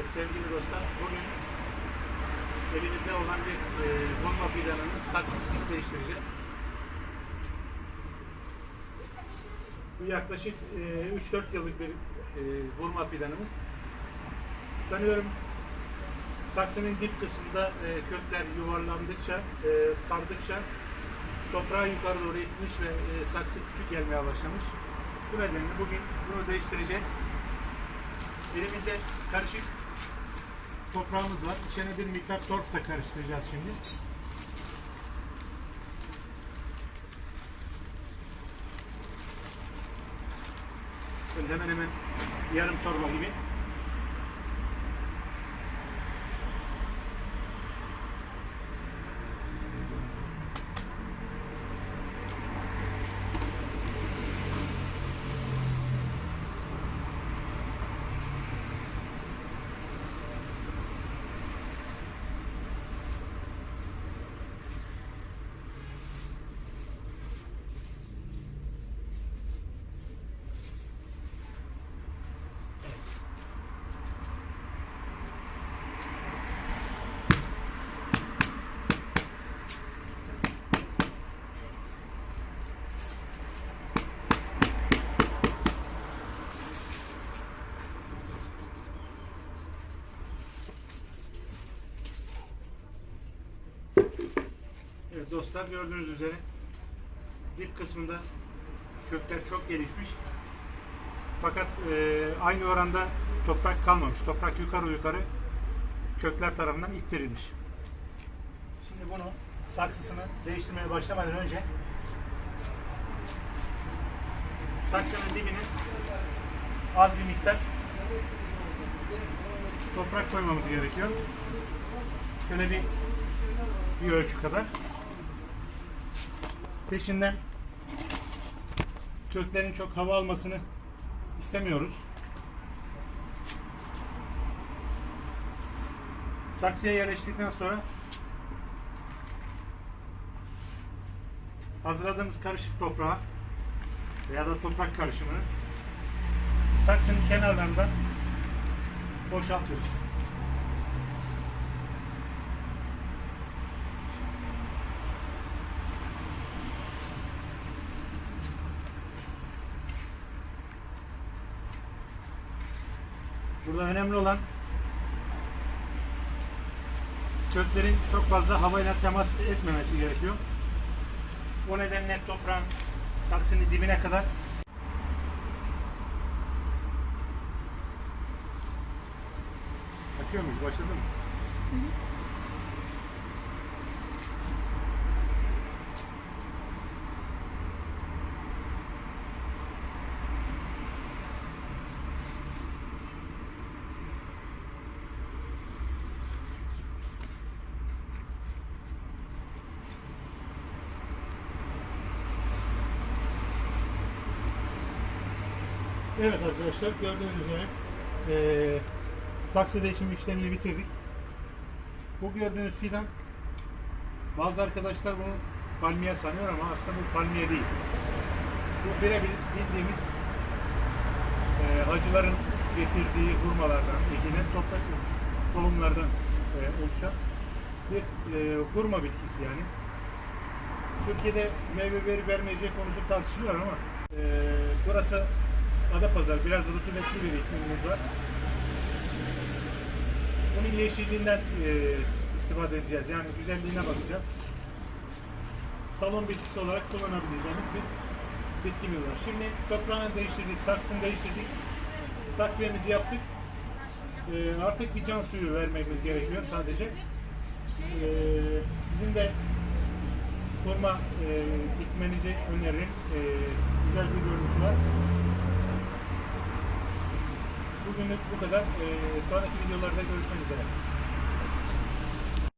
Sevgili dostlar, bugün elimizde olan bir e, bomba fidanının saksısını değiştireceğiz. Bu yaklaşık e, 3-4 yıllık bir e, vurma fidanımız. Sanıyorum saksının dip kısmında e, kökler yuvarlandıkça, e, sardıkça toprağa yukarı doğru itmiş ve e, saksı küçük gelmeye başlamış. Bu nedenle bugün bunu değiştireceğiz. Elimizde karışık toprağımız var. İçine bir miktar torf da karıştıracağız şimdi. Şöyle hemen hemen yarım torba gibi. Evet dostlar gördüğünüz üzere dip kısmında kökler çok gelişmiş. Fakat e, aynı oranda toprak kalmamış. Toprak yukarı yukarı kökler tarafından ittirilmiş. Şimdi bunu saksısını değiştirmeye başlamadan önce saksının dibine az bir miktar toprak koymamız gerekiyor. Şöyle bir bir ölçü kadar. Peşinden köklerin çok hava almasını istemiyoruz. Saksıya yerleştirdikten sonra hazırladığımız karışık toprağı veya da toprak karışımını saksının kenarlarından boşaltıyoruz. Burada önemli olan köklerin çok fazla havayla temas etmemesi gerekiyor. O nedenle toprağın saksının dibine kadar Açıyor muyuz? Başladı mı? Evet arkadaşlar gördüğünüz üzere eee saksı değişimi işlemini bitirdik. Bu gördüğünüz fidan bazı arkadaşlar bunu palmiye sanıyor ama aslında bu palmiye değil. Bu birebir bildiğimiz eee hacıların getirdiği hurmalardan, ekilen toprak tohumlardan eee, oluşan bir eee, hurma bitkisi yani. Türkiye'de meyve veri vermeyecek konusu tartışılıyor ama eee burası Adapazarı biraz rutubetli bir iklimimiz var. Bunun yeşilliğinden eee istifade edeceğiz. Yani güzelliğine bakacağız. Salon bitkisi olarak kullanabileceğimiz bir bitkimiz var. Şimdi toprağını değiştirdik, saksını değiştirdik. Takviyemizi yaptık. Eee, artık bir can suyu vermemiz gerekiyor sadece. Eee, sizin de kurma eee dikmenizi öneririm. Eee, güzel bir görüntü var. Bugünlük bu kadar. Eee sonraki videolarda görüşmek üzere.